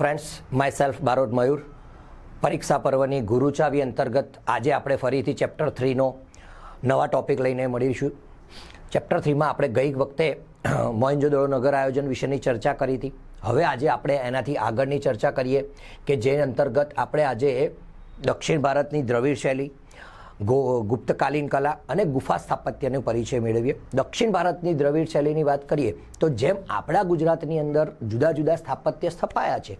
Friends myself Barot Mayur પરીક્ષા પર્વની ગુરુચાવી અંતર્ગત આજે આપણે ફરીથી ચેપ્ટર થ્રીનો નવા ટોપિક લઈને મળીશું ચેપ્ટર થ્રીમાં આપણે ગઈ વખતે મોહેન્જોદડો નગર આયોજન વિશેની ચર્ચા કરી હતી હવે આજે આપણે એનાથી આગળની ચર્ચા કરીએ કે જે અંતર્ગત આપણે આજે દક્ષિણ ભારતની દ્રવિડ શૈલી ગુપ્તકાલીન કલા અને ગુફા સ્થાપત્યનો પરિચય મેળવીએ. દક્ષિણ ભારતની દ્રવિડ શૈલીની વાત કરીએ તો જેમ આપણા ગુજરાતની અંદર જુદા જુદા સ્થાપત્ય સ્થપાયા છે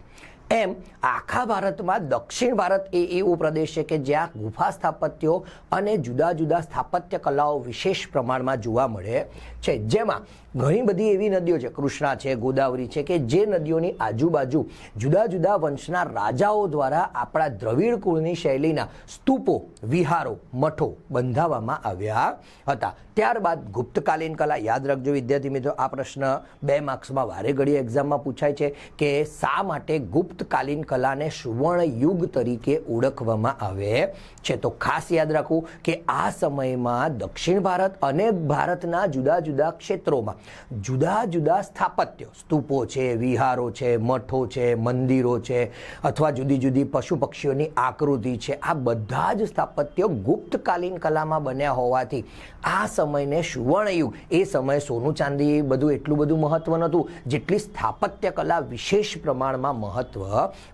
એમ આખા ભારતમાં દક્ષિણ ભારત એ એવો પ્રદેશ છે કે જ્યાં ગુફા સ્થાપત્યો અને જુદા જુદા સ્થાપત્ય કલાઓ વિશેષ પ્રમાણમાં જોવા મળે છે. જેમાં ઘણી બધી એવી નદીઓ છે, કૃષ્ણા છે, ગોદાવરી છે કે જે નદીઓની આજુબાજુ જુદા જુદા વંશના રાજાઓ દ્વારા આપણા દ્રવિડ કુળની શૈલીના સ્તૂપો, વિહારો, મઠો બંધાવવામાં આવ્યા હતા. ત્યારબાદ ગુપ્તકાલીન કલા, યાદ રાખજો વિદ્યાર્થી મિત્રો, આ પ્રશ્ન બે માર્ક્સમાં વારે ઘડી એક્ઝામમાં પૂછાય છે કે શા માટે ગુપ્તકાલીન કલાને સુવર્ણ યુગ તરીકે ઓળખવામાં આવે છે. તો ખાસ યાદ રાખવું કે આ સમયમાં દક્ષિણ ભારત અને ભારતના જુદા જુદા ક્ષેત્રોમાં જુદા જુદા સ્થાપત્યો, સ્તૂપો છે, વિહારો છે, મઠો છે, મંદિરો છે અથવા જુદી જુદી પશુ પક્ષીઓની આકૃતિ છે. આ બધા જ સ્થાપત્યો ગુપ્તકાલીન કલામાં બન્યા હોવાથી આ સમયને સુવર્ણયુગ, એ સમયે સોનું ચાંદી બધું એટલું બધું મહત્વ નહોતું. જેટલી સ્થાપત્ય કલા વિશેષ પ્રમાણમાં મહત્વ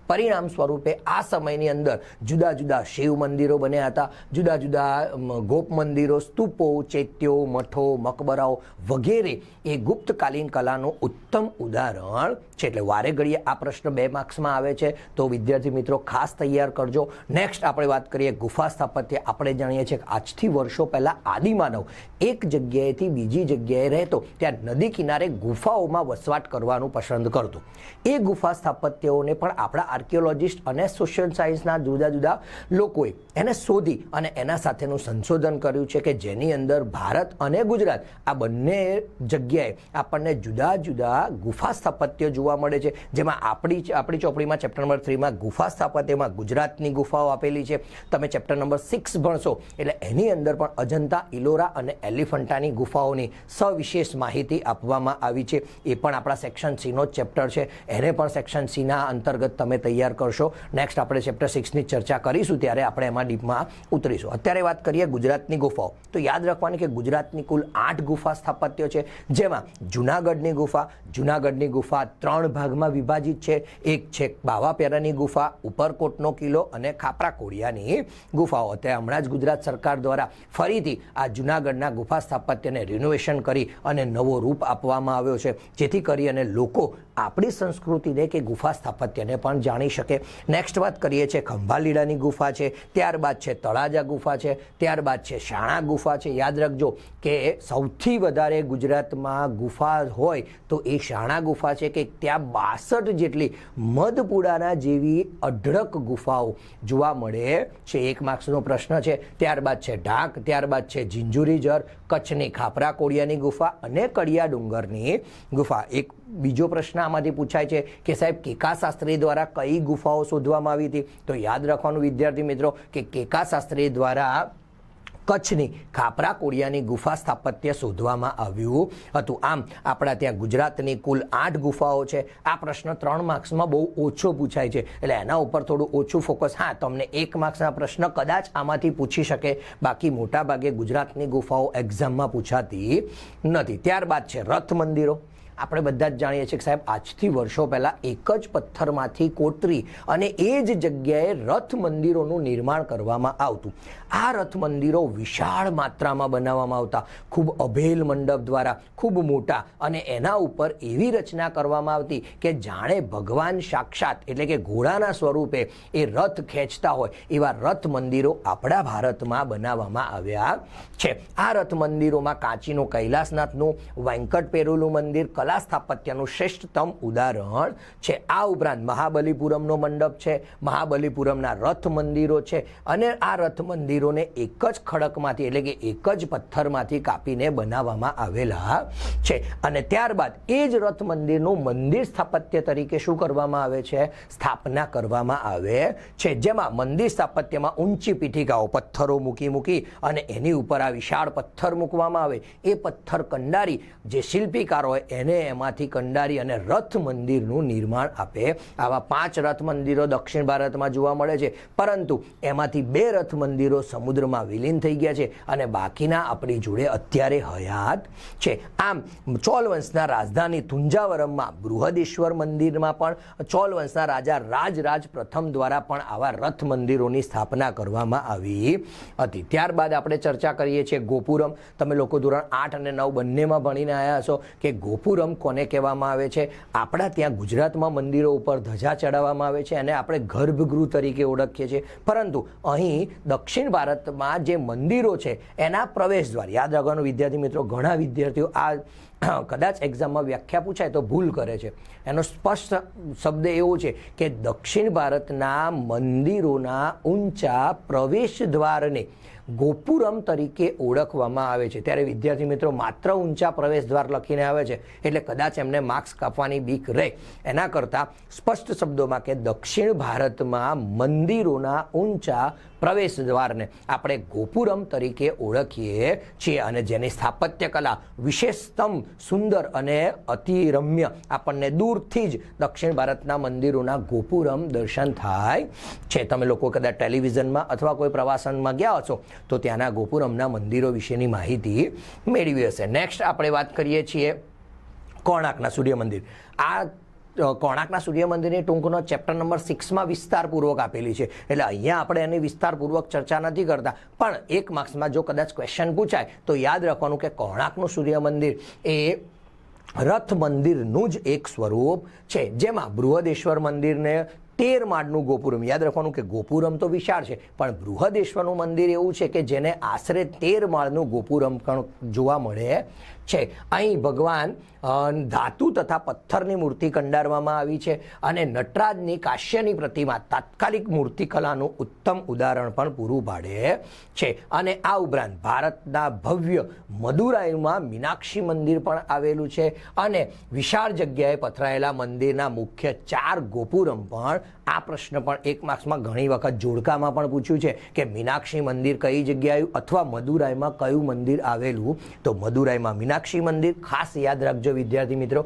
પરિણામ સ્વરૂપે આ સમયની અંદર જુદા જુદા શિવ મંદિરો બન્યા હતા, જુદા જુદા ગોપ મંદિરો, સ્તૂપો, ચૈત્યો, મઠો, મકબરાઓ વગેરે એ ગુપ્તકાલીન કલાનું ઉત્તમ ઉદાહરણ છે. એટલે વારે ઘડીએ આ પ્રશ્ન બે માર્ક્સમાં આવે છે. તો વિદ્યાર્થી મિત્રો, ખાસ તૈયાર કરજો. નેક્સ્ટ આપણે વાત કરીએ ગુફા સ્થાપત્ય. આપણે જાણીએ છીએ કે આજથી વર્ષો પહેલાં આદિમાનવ એક જગ્યાએથી બીજી જગ્યાએ રહેતો. ત્યાં નદી કિનારે ગુફાઓમાં વસવાટ કરવાનું પસંદ કરતો. એ ગુફા સ્થાપત્યોને પણ આપણા આર્કિયોલોજિસ્ટ અને સોશિયલ સાયન્સના જુદા જુદા લોકોએ એને શોધી અને એના સાથેનું સંશોધન કર્યું છે કે જેની અંદર ભારત અને ગુજરાત આ બંને જગ્યાએ આપણને જુદા જુદા ગુફા સ્થાપત્ય જોવા મળે છે. જેમાં આપણી આપણી ચોપડીમાં ચેપ્ટર નંબર થ્રીમાં ગુફા સ્થાપત્યમાં ગુજરાતની ગુફાઓ આપેલી છે. તમે ચેપ્ટર નંબર સિક્સ ભણશો એટલે એની અંદર પણ અજંતા, ઇલોરા અને એલિફન્ટાની ગુફાઓની સવિશેષ માહિતી આપવામાં આવી છે. એ પણ આપણા સેક્શન સીનો ચેપ્ટર છે. એને પણ સેક્શન સીના અંતર્ગત તમે તૈયાર કરશો. નેક્સ્ટ આપણે ચેપ્ટર સિક્સની ચર્ચા કરીશું, ત્યારે આપણે એમાં ડીપમાં ઉતરીશું. અત્યારે વાત કરીએ ગુજરાતની ગુફાઓ. તો યાદ રાખવાની કે ગુજરાતની કુલ આઠ ગુફા સ્થાપત્યો છે, જેમાં જુનાગઢની ગુફા જુનાગઢની ગુફા ત્રણ ભાગમાં વિભાજિત છે. એક છે બાવાપેરાની ગુફા, ઉપરકોટનો કિલ્લો અને ખાપરા કોડિયાની ગુફાઓ. અત્યારે હમણાં જ ગુજરાત સરકાર દ્વારા ફરીથી આ જુનાગઢના ગુફા સ્થાપત્યને રિનોવેશન કરી અને નવો રૂપ આપવામાં આવ્યો છે. જેથી કરી અને લોકો આપણી સંસ્કૃતિને કે ગુફા સ્થાપત્યને પણ જાણી શકે. નેક્સ્ટ વાત કરીએ છીએ ખંભાલીડાની ગુફા છે, ત્યારબાદ છે તળાજા ગુફા છે, ત્યારબાદ છે શાણા ગુફા છે. યાદ રાખજો કે સૌથી વધારે ગુજરાતમાં ગુફા હોય તો એ શાણા ગુફા છે કે ત્યાં બાસઠ જેટલી મધપુડાના જેવી અઢળક ગુફાઓ જોવા મળે છે. એક માર્ક્સનો પ્રશ્ન છે, ત્યારબાદ છે ઢાક, ત્યારબાદ છે ઝિંજુરી જર કચ્છની ખાપરા કોડિયાની ગુફા અને કડિયા ડુંગરની ગુફા. એક બીજો પ્રશ્ન આમાંથી પૂછાય છે કે સાહેબ, કેકા શાસ્ત્રી દ્વારા કઈ ગુફાઓ શોધવામાં આવી હતી? તો યાદ રાખવાનું વિદ્યાર્થી મિત્રો કે કેકા શાસ્ત્રી દ્વારા કચ્છની ખાપરા કોડિયાની ગુફા સ્થાપત્ય શોધવામાં આવ્યું હતું. આમ, આપણા ત્યાં ગુજરાતની કુલ આઠ ગુફાઓ છે. આ પ્રશ્ન ત્રણ માર્ક્સમાં બહુ ઓછો પૂછાય છે. એટલે એના ઉપર થોડું ઓછું ફોકસ. હા, તમને એક માર્ક્સના પ્રશ્ન કદાચ આમાંથી પૂછી શકે. બાકી મોટાભાગે ગુજરાતની ગુફાઓ એક્ઝામમાં પૂછાતી નથી. ત્યારબાદ છે રથ મંદિરો આપણે બધા જ જાણીએ છીએ કે સાહેબ, આજથી વર્ષો પહેલાં એક જ પથ્થરમાંથી કોતરી અને એ જ જગ્યાએ રથ મંદિરોનું નિર્માણ કરવામાં આવતું. આ રથ મંદિરો વિશાળ માત્રામાં બનાવવામાં આવતા. ખૂબ અભેલ મંડપ દ્વારા, ખૂબ મોટા અને એના ઉપર એવી રચના કરવામાં આવતી કે જાણે ભગવાન સાક્ષાત એટલે કે ઘોડાના સ્વરૂપે એ રથ ખેંચતા હોય એવા રથ મંદિરો આપણા ભારતમાં બનાવવામાં આવ્યા છે. આ રથ મંદિરોમાં કાંચીનું કૈલાસનાથનું વેંકટ પેરુલું મંદિર કલા સ્થાપત્યનું શ્રેષ્ઠતમ ઉદાહરણ છે. આ ઉપરાંત મહાબલીપુરમનો મંડપ છે, મહાબલીપુરમના રથ મંદિરો છે અને આ રથ મંદિરોને એક જ ખડકમાંથી એટલે કે એક જ પથ્થરમાંથી કાપીને બનાવવામાં આવેલા છે. અને ત્યારબાદ એ જ રથ મંદિરનું મંદિર સ્થાપત્ય તરીકે શું કરવામાં આવે છે? સ્થાપના કરવામાં આવે છે. જેમાં મંદિર સ્થાપત્યમાં ઊંચી પીઠિકાઓ, પથ્થરો મૂકી મૂકી અને એની ઉપર આ વિશાળ પથ્થર મૂકવામાં આવે. એ પથ્થર કંડારી જે શિલ્પીકારો હોય એને એમાંથી કંડારી અને રથ મંદિરનું નિર્માણ આપે. આવા પાંચ રથ મંદિરો દક્ષિણ ભારતમાં જોવા મળે છે. પરંતુ એમાંથી બે રથ મંદિરો સમુદ્રમાં વિલીન થઈ ગયા છે અને બાકીના આપણી જોડે અત્યારે હયાત છે. આમ ચોલ વંશના રાજધાની તુંજાવરમમાં બૃહદેશ્વર મંદિરમાં પણ ચોલ વંશના રાજા રાજરાજ પ્રથમ દ્વારા પણ આવા રથ મંદિરોની સ્થાપના કરવામાં આવી હતી. ત્યારબાદ આપણે ચર્ચા કરીએ છીએ ગોપુરમ. તમે લોકો ધોરણ આઠ અને નવ બંનેમાં ભણીને આવ્યા હશો કે ગોપુરમ કોને કહેવામાં આવે છે? આપણા ત્યાં ગુજરાતમાં મંદિરો ઉપર ધજા ચડાવવામાં આવે છે અને આપણે ગર્ભગૃહ તરીકે ઓળખીએ છીએ. પરંતુ અહીં દક્ષિણ ભારતમાં જે મંદિરો છે, એના પ્રવેશ દ્વાર યાદ રાખવાનું વિદ્યાર્થી મિત્રો, ઘણા વિદ્યાર્થીઓ આ કદાચ એક્ઝામમાં વ્યાખ્યા પૂછાય તો ભૂલ કરે છે. એનો સ્પષ્ટ શબ્દ એવો છે કે દક્ષિણ ભારતના મંદિરોના ઊંચા પ્રવેશ દ્વારને ગોપુરમ તરીકે ઓળખવામાં આવે છે. ત્યારે વિદ્યાર્થી મિત્રો માત્ર ઊંચા પ્રવેશ દ્વાર લખીને આવે છે એટલે કદાચ એમને માર્ક્સ કાપવાની બીક રહે. એના કરતાં સ્પષ્ટ શબ્દોમાં કે દક્ષિણ ભારતમાં મંદિરોના ઊંચા પ્રવેશ દ્વારને આપણે ગોપુરમ તરીકે ઓળખીએ છીએ અને જેની સ્થાપત્ય કલા વિશેષતમ, સુંદર અને અતિ રમ્ય આપણને દૂરથી જ દક્ષિણ ભારતના મંદિરોના ગોપુરમ દર્શન થાય છે. તમે લોકો કદાચ ટેલિવિઝનમાં અથવા કોઈ પ્રવાસનમાં ગયા હશો, તો ત્યાંના ગોપુરમના મંદિરો વિશેની માહિતી મેળવી હશે. નેક્સ્ટ આપણે વાત કરીએ છીએ કોણાર્કના સૂર્ય મંદિર. આ અ, કોણાર્કના સૂર્ય મંદિરની ટૂંકનો ચેપ્ટર નંબર સિક્સમાં વિસ્તારપૂર્વક આપેલી છે. એટલે અહીંયા આપણે એની વિસ્તારપૂર્વક ચર્ચા નથી કરતા. પણ એક માર્ક્સમાં જો કદાચ ક્વેશ્ચન પૂછાય તો યાદ રાખવાનું કે કોણાકનું સૂર્ય મંદિર એ રથ મંદિરનું જ એક સ્વરૂપ છે. જેમાં બૃહદેશ્વર મંદિરને તેર માળનું ગોપુરમ. યાદ રાખવાનું કે ગોપુરમ તો વિશાળ છે પણ બૃહદેશ્વરનું મંદિર એવું છે કે જેને આશરે તેર માળનું ગોપુરમ પણ જોવા મળે. છે. અહીં ભગવાન ધાતુ તથા પથ્થરની મૂર્તિ કંડારવામાં આવી છે અને નટરાજની કાશ્યની પ્રતિમા તાત્કાલિક મૂર્તિકલાનું ઉત્તમ ઉદાહરણ પણ પૂરું પાડે છે. અને આ ઉપરાંત ભારતના ભવ્ય મદુરાઈમાં મીનાક્ષી મંદિર પણ આવેલું છે અને વિશાળ જગ્યાએ પથરાયેલા મંદિરના મુખ્ય ચાર ગોપુરમ પણ આ પ્રશ્ન પણ એક માર્ક્સમાં ઘણી વખત જોડકામાં પણ પૂછ્યું છે કે મીનાક્ષી મંદિર કઈ જગ્યાએ અથવા મદુરાઈમાં કયું મંદિર આવેલું? તો મદુરાઈમાં મીનાક્ષી મંદિર ખાસ યાદ રાખજો વિદ્યાર્થી મિત્રો.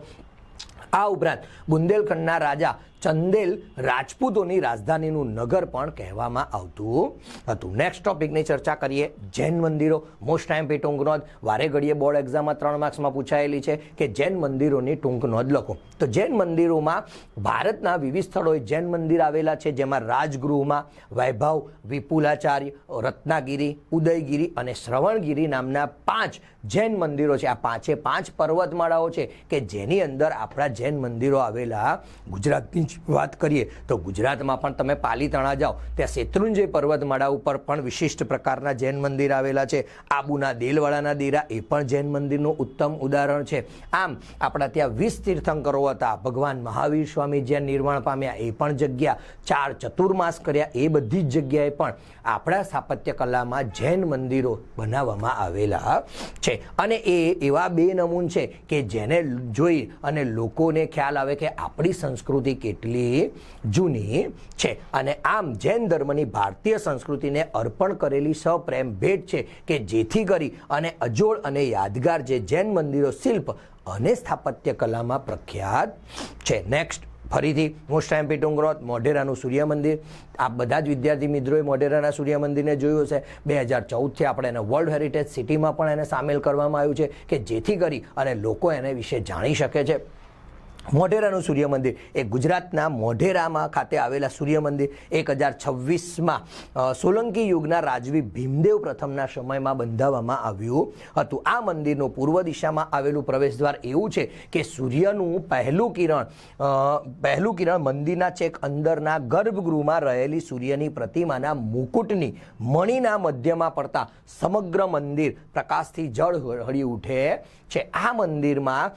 આ ઉપરાંત બુંદેલખંડના રાજા ચંદેલ રાજપૂતોની રાજધાનીનું નગર પણ કહેવામાં આવતું હતું. નેક્સ્ટ ટોપિકની ચર્ચા કરીએ. જૈન મંદિરો. મોસ્ટ ટાઈમ પે ટૂંક નોંધ. વારે ઘડીએ બોર્ડ એક્ઝામમાં ત્રણ માર્ક્સમાં પૂછાયેલી છે કે જૈન મંદિરોની ટૂંક નોંધ લખો. તો જૈન મંદિરોમાં ભારતના વિવિધ સ્થળોએ જૈન મંદિર આવેલા છે, જેમાં રાજગૃહમાં વૈભવ, વિપુલાચાર્ય, રત્નાગીરી, ઉદયગીરી અને શ્રવણગીરી નામના પાંચ જૈન મંદિરો છે. આ પાંચે પાંચ પર્વતમાળાઓ છે કે જેની અંદર આપણા જૈન મંદિરો આવેલા ગુજરાતની જ વાત કરીએ તો ગુજરાતમાં પણ તમે પાલીતાણા જાઓ, ત્યાં શેત્રુંજય પર્વતમાળા ઉપર પણ વિશિષ્ટ પ્રકારના જૈન મંદિર આવેલા છે. આબુના દેલવાળાના દેરા એ પણ જૈન મંદિરનું ઉત્તમ ઉદાહરણ છે. આમ, આપણા ત્યાં વીસ તીર્થંકરો હતા. ભગવાન મહાવીર સ્વામી જ્યાં નિર્માણ પામ્યા એ પણ જગ્યા. ચાર ચતુર્માસ કર્યા એ બધી જ જગ્યાએ પણ આપણા સ્થાપત્ય કલામાં જૈન મંદિરો બનાવવામાં આવેલા છે. અને એ એવા બે નમૂન છે કે જેને જોઈ અને લોકોને ખ્યાલ આવે કે આપણી સંસ્કૃતિ કેટલી જૂની છે. અને આમ જૈન ધર્મની ભારતીય સંસ્કૃતિને અર્પણ કરેલી સપ્રેમ ભેટ છે કે જેથી કરી અને અજોડ અને યાદગાર જે જૈન મંદિરો શિલ્પ અને સ્થાપત્ય કલામાં પ્રખ્યાત છે. નેક્સ્ટ ફરીથી મોસ્ટ ટાઈમ પી મોઢેરાનું સૂર્ય મંદિર. આ બધા જ વિદ્યાર્થી મિત્રોએ મોઢેરાના સૂર્ય મંદિરને જોયું હશે. બે હજાર ચૌદથી આપણે એને વર્લ્ડ હેરિટેજ સિટીમાં પણ એને સામેલ કરવામાં આવ્યું છે કે જેથી કરી અને લોકો એને વિશે જાણી શકે છે. મોઢેરાનું સૂર્ય મંદિર એ ગુજરાતના મોઢેરામાં ખાતે આવેલા સૂર્ય મંદિર એક હજાર છવ્વીસમાં સોલંકી યુગના રાજવી ભીમદેવ પ્રથમના સમયમાં બંધાવવામાં આવ્યું હતું. આ મંદિરનું પૂર્વ દિશામાં આવેલું પ્રવેશદ્વાર એવું છે કે સૂર્યનું પહેલું કિરણ પહેલું કિરણ મંદિરના છેક અંદરના ગર્ભગૃહમાં રહેલી સૂર્યની પ્રતિમાના મુકુટની મણિના મધ્યમાં પડતા સમગ્ર મંદિર પ્રકાશથી જળ હળી ઉઠે છે. આ મંદિરમાં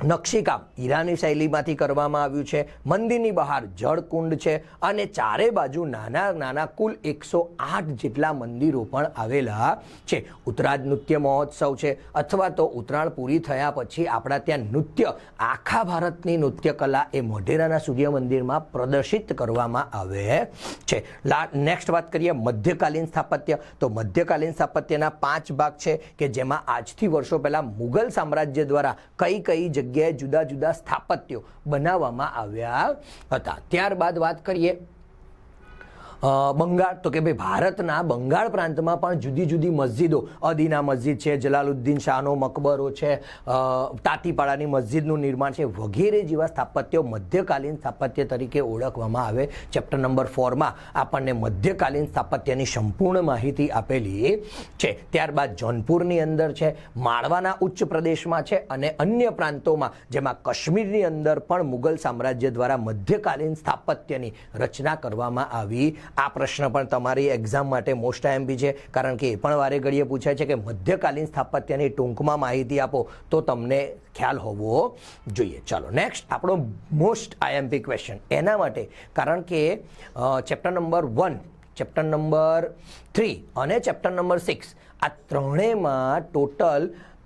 નકશીકામ ઈરાની શૈલીમાંથી કરવામાં આવ્યું છે. મંદિરની બહાર જળકુંડ છે અને ચારે બાજુ નાના નાના કુલ એકસો આઠ જેટલા મંદિરો પણ આવેલા છે. ઉત્તરાજ નૃત્ય મહોત્સવ છે અથવા તો ઉત્તરાયણ પૂરી થયા પછી આપણા ત્યાં નૃત્ય, આખા ભારતની નૃત્ય કલા એ મોઢેરાના સૂર્ય મંદિરમાં પ્રદર્શિત કરવામાં આવે છે. લા નેક્સ્ટ વાત કરીએ મધ્યકાલીન સ્થાપત્ય. તો મધ્યકાલીન સ્થાપત્યના પાંચ ભાગ છે કે જેમાં આજથી વર્ષો પહેલાં મુગલ સામ્રાજ્ય દ્વારા કઈ કઈ જગ્યાએ જુદા જુદા સ્થાપત્યો બનાવવામાં આવ્યા હતા. ત્યારબાદ વાત કરીએ બંગાળ. તો કે ભાઈ ભારતના બંગાળ પ્રાંતમાં પણ જુદી જુદી મસ્જિદો, અદીના મસ્જિદ છે, જલાલુદ્દીન શાહનો મકબરો છે તાતીપાડાની મસ્જિદનું નિર્માણ છે, વગેરે જેવા સ્થાપત્યો મધ્યકાલીન સ્થાપત્ય તરીકે ઓળખવામાં આવે. ચેપ્ટર નંબર ફોરમાં આપણને મધ્યકાલીન સ્થાપત્યની સંપૂર્ણ માહિતી આપેલી છે. ત્યારબાદ જોનપુરની અંદર છે, માળવાના ઉચ્ચ પ્રદેશમાં છે અને અન્ય પ્રાંતોમાં, જેમાં કાશ્મીરની અંદર પણ મુગલ સામ્રાજ્ય દ્વારા મધ્યકાલીન સ્થાપત્યની રચના કરવામાં આવી આ પ્રશ્ન પણ તમારી એક્ઝામ માટે મોસ્ટ આઈએમપી છે. કારણ કે એ પણ વારે ઘડીએ પૂછાય છે કે મધ્યકાલીન સ્થાપત્યની ટૂંકમાં માહિતી આપો તો તમને ખ્યાલ હોવો જોઈએ. ચાલો નેક્સ્ટ આપણો મોસ્ટ આઈએમપી ક્વેશ્ચન એના માટે, કારણ કે chapter number one chapter number three અને ચેપ્ટર નંબર સિક્સ આ ત્રણેયમાં ટોટલ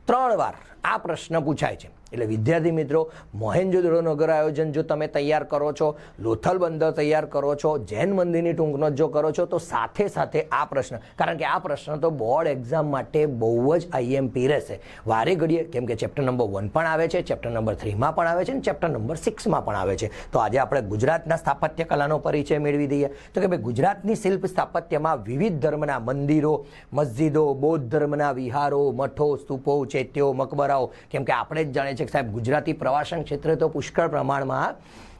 ત્રણ વાર આ પ્રશ્ન પૂછાય છે. એટલે વિદ્યાર્થી મિત્રો મોહેન્જોદડો નગર આયોજન જો તમે તૈયાર કરો છો, લોથલ બંદર તૈયાર કરો છો, જૈન મંદિરની ટૂંકનો જો કરો છો, તો સાથે સાથે આ પ્રશ્ન, કારણ કે આ પ્રશ્ન તો બોર્ડ એક્ઝામ માટે બહુ જ આઈએમપી રહેશે. વારે ઘડીએ, કેમ કે ચેપ્ટર નંબર વન પણ આવે છે, ચેપ્ટર નંબર થ્રીમાં પણ આવે છે અને ચેપ્ટર નંબર સિક્સમાં પણ આવે છે. તો આજે આપણે ગુજરાતના સ્થાપત્ય કલાનો પરિચય મેળવી દઈએ. તો કે ભાઈ, ગુજરાતની શિલ્પ સ્થાપત્યમાં વિવિધ ધર્મના મંદિરો, મસ્જિદો, બૌદ્ધ ધર્મના વિહારો, મઠો, સ્તૂપો, ચૈત્યો મકબરાઓ કેમ કે આપણે જ જાણીએ છીએ કે સાહેબ ગુજરાતી પ્રવાસન ક્ષેત્રે તો પુષ્કળ પ્રમાણમાં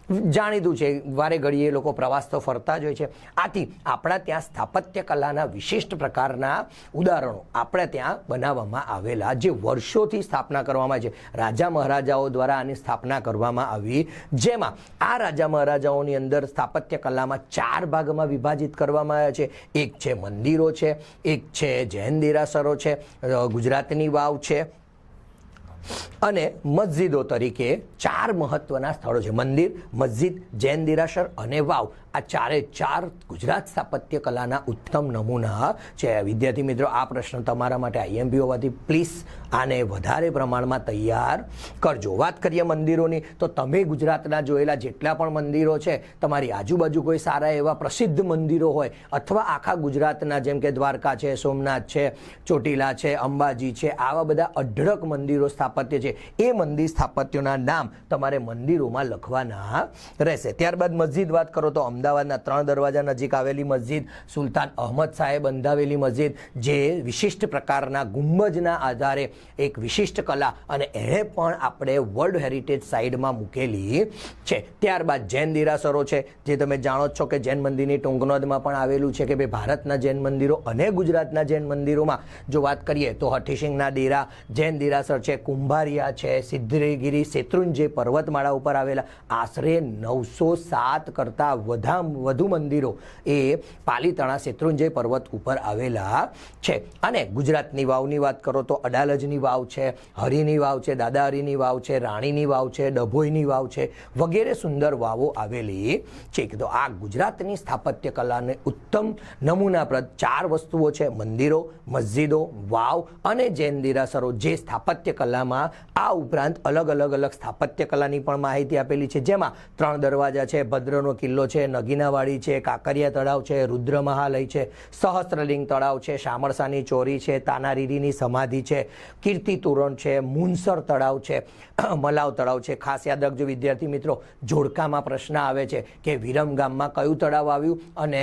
જાણીતું છે. વારે ઘડીએ લોકો પ્રવાસ તો ફરતા જ હોય છે. આથી આપણા ત્યાં સ્થાપત્ય કલાના વિશિષ્ટ પ્રકારના ઉદાહરણો આપણે ત્યાં બનાવવામાં આવેલા જે વર્ષોથી સ્થાપના કરવામાં છે. રાજા મહારાજાઓ દ્વારા આની સ્થાપના કરવામાં આવી. જેમાં આ રાજા મહારાજાઓની અંદર સ્થાપત્ય કલામાં ચાર ભાગમાં વિભાજિત કરવામાં આવ્યા છે. એક છે મંદિરો છે, એક છે જૈન દેરાસરો છે ગુજરાતની વાવ છે અને મસ્જિદો તરીકે ચાર મહત્વના સ્થળો છે. મંદિર મસ્જિદ જૈન દિરાસર અને વાવ. આ ચારે ચાર ગુજરાત સ્થાપત્ય કલાના ઉત્તમ નમૂના છે. વિદ્યાર્થી મિત્રો, આ પ્રશ્ન તમારા માટે આઈએમપી હોવાથી પ્લીઝ આને વધારે પ્રમાણમાં તૈયાર કરજો. વાત કરીએ મંદિરોની, તો તમે ગુજરાતના જોયેલા જેટલા પણ મંદિરો છે, તમારી આજુબાજુ કોઈ સારા એવા પ્રસિદ્ધ મંદિરો હોય, અથવા આખા ગુજરાતના, જેમ કે દ્વારકા છે, સોમનાથ છે, ચોટીલા છે, અંબાજી છે, આવા બધા અઢળક મંદિરો સ્થાપત્ય છે, એ મંદિર સ્થાપત્યોના નામ તમારે મંદિરોમાં લખવાના રહેશે. ત્યારબાદ મસ્જિદ વાત કરો તો અમદાવાદના ત્રણ દરવાજા નજીક આવેલી મસ્જિદ, સુલતાન અહમદ સાહેબ બંધાવેલી મસ્જિદ, જે વિશિષ્ટ પ્રકારના ગુંબજના આધારે એક વિશિષ્ટ કલા અને એણે પણ આપણે વર્લ્ડ હેરિટેજ સાઇડમાં મૂકેલી છે. ત્યારબાદ જૈન દેરાસરો છે, જે તમે જાણો છો કે જૈન મંદિરની ટૂંકનોદમાં પણ આવેલું છે કે ભાઈ ભારતના જૈન મંદિરો અને ગુજરાતના જૈન મંદિરોમાં. જો વાત કરીએ તો હઠીસિંગના ડેરા જૈન દેરાસર છે, કુંભારિયા છે, સિદ્ધગીરી, શેત્રુંજય પર્વતમાળા ઉપર આવેલા. આશરે નવસો સાત કરતાં વધા વધુ મંદિરો એ પાલીતાણા શેત્રુંજય પર્વત ઉપર આવેલા છે. અને ગુજરાતની વાવની વાત કરો તો અડાલજની વાવ છે, હરિની વાવ છે દાદા હરિની વાવ છે, રાણીની વાવ છે, ડભોઈની વાવ છે, વગેરે સુંદર વાવો આવેલી છે. તો આ ગુજરાતની સ્થાપત્ય કલાને ઉત્તમ નમૂનાપ્રદ ચાર વસ્તુઓ છે. મંદિરો, મસ્જિદો, વાવ અને જૈન દેરાસરો જે સ્થાપત્ય કલામાં આ ઉપરાંત અલગ અલગ અલગ સ્થાપત્ય કલાની પણ માહિતી આપેલી છે. જેમાં ત્રણ દરવાજા છે, ભદ્રનો કિલ્લો છે નગીનાવાડી છે, કાંકરિયા તળાવ છે રુદ્ર મહાલય છે, સહસ્ત્રલિંગ તળાવ છે, શામળસાની ચોરી છે, તાનારીરીની સમાધિ છે, કીર્તિ તોરણ છે, મુનસર તળાવ છે, મલાવ તળાવ છે. ખાસ યાદ રાખજો વિદ્યાર્થી મિત્રો, જોડકામાં પ્રશ્ન આવે છે કે વિરમ ગામમાં કયું તળાવ આવ્યું અને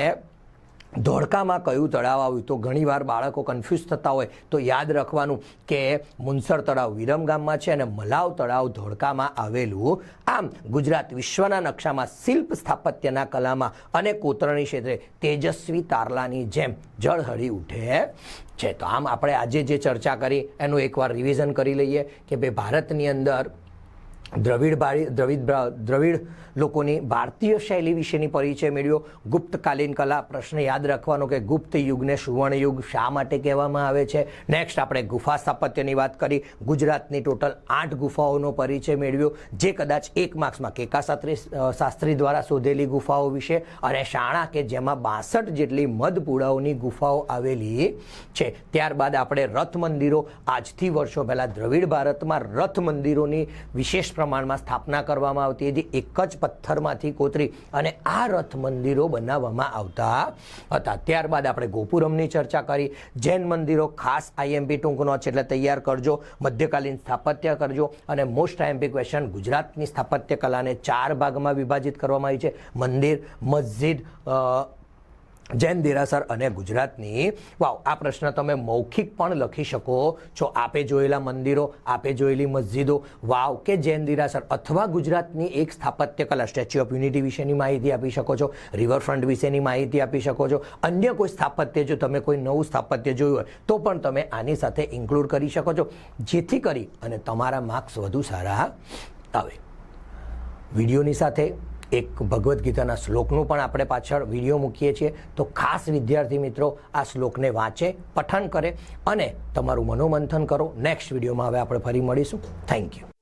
ધોળકામાં કયું તળાવ આવ્યું? તો ઘણીવાર બાળકો કન્ફ્યુઝ થતા હોય તો યાદ રાખવાનું કે મુનસર તળાવ વિરમ ગામમાં છે અને મલાવ તળાવ ધોળકામાં આવેલું. આમ, ગુજરાત વિશ્વના નકશામાં શિલ્પ સ્થાપત્યના કલામાં અને કોતરણી ક્ષેત્રે તેજસ્વી તારલાની જેમ જળહળી ઉઠે છે. તો આમ આપણે આજે જે ચર્ચા કરી, એનું એકવાર રિવિઝન કરી લઈએ કે ભાઈ ભારતની અંદર દ્રવિડ દ્રવિડ દ્રવિડ લોકોની ભારતીય શૈલી વિશેની પરિચય મેળવ્યો. ગુપ્તકાલીન કલા પ્રશ્ન યાદ રાખવાનો કે ગુપ્ત યુગને સુવર્ણ યુગ શા માટે કહેવામાં આવે છે? નેક્સ્ટ આપણે ગુફા સ્થાપત્યની વાત કરી. ગુજરાતની ટોટલ આઠ ગુફાઓનો પરિચય મેળવ્યો, જે કદાચ એક માર્ક્સમાં કેકા શાસ્ત્રી શાસ્ત્રી દ્વારા શોધેલી ગુફાઓ વિશે અને શાણા કે જેમાં બાસઠ જેટલી મધપુડાઓની ગુફાઓ આવેલી છે. ત્યારબાદ આપણે રથ મંદિરો આજથી વર્ષો પહેલાં દ્રવિડ ભારતમાં રથ મંદિરોની વિશેષ પ્રમાણમાં સ્થાપના કરવામાં આવતી હતી. એક જ પથ્થરમાંથી કોતરી અને આ રથ મંદિરો બનાવવામાં આવતા હતા. ત્યારબાદ આપણે ગોપુરમની ચર્ચા કરી. જૈન મંદિરો ખાસ આઈએમપી ટૂંકનો છે એટલે તૈયાર કરજો. મધ્યકાલીન સ્થાપત્ય કરજો અને મોસ્ટ આઈએમપી ક્વેશ્ચન ગુજરાતની સ્થાપત્ય કલાને ચાર ભાગમાં વિભાજિત કરવામાં આવી છે. મંદિર, મસ્જિદ જૈન દેરાસર અને ગુજરાતની. વાવ, આ પ્રશ્ન તમે મૌખિક પણ લખી શકો છો. આપે જોયેલા મંદિરો, આપે જોયેલી મસ્જિદો. વાવ, કે જૈન દેરાસર અથવા ગુજરાતની એક સ્થાપત્ય કલા સ્ટેચ્યુ ઓફ યુનિટી વિશેની માહિતી આપી શકો છો, રિવરફ્રન્ટ વિશેની માહિતી આપી શકો છો. અન્ય કોઈ સ્થાપત્ય, જો તમે કોઈ નવું સ્થાપત્ય જોયું હોય, તો પણ તમે આની સાથે ઇન્ક્લુડ કરી શકો છો. જેથી કરી અને તમારા માર્ક્સ વધુ સારા આવે. વિડીયોની સાથે એક ભગવદ્ ગીતાના શ્લોકનું પણ આપણે પાછળ વીડિયો મૂકીએ છીએ. તો ખાસ વિદ્યાર્થી મિત્રો, આ શ્લોકને વાંચે, પઠન કરે અને તમારું મનોમંથન કરો. નેક્સ્ટ વિડીયોમાં હવે આપણે ફરી મળીશું. Thank you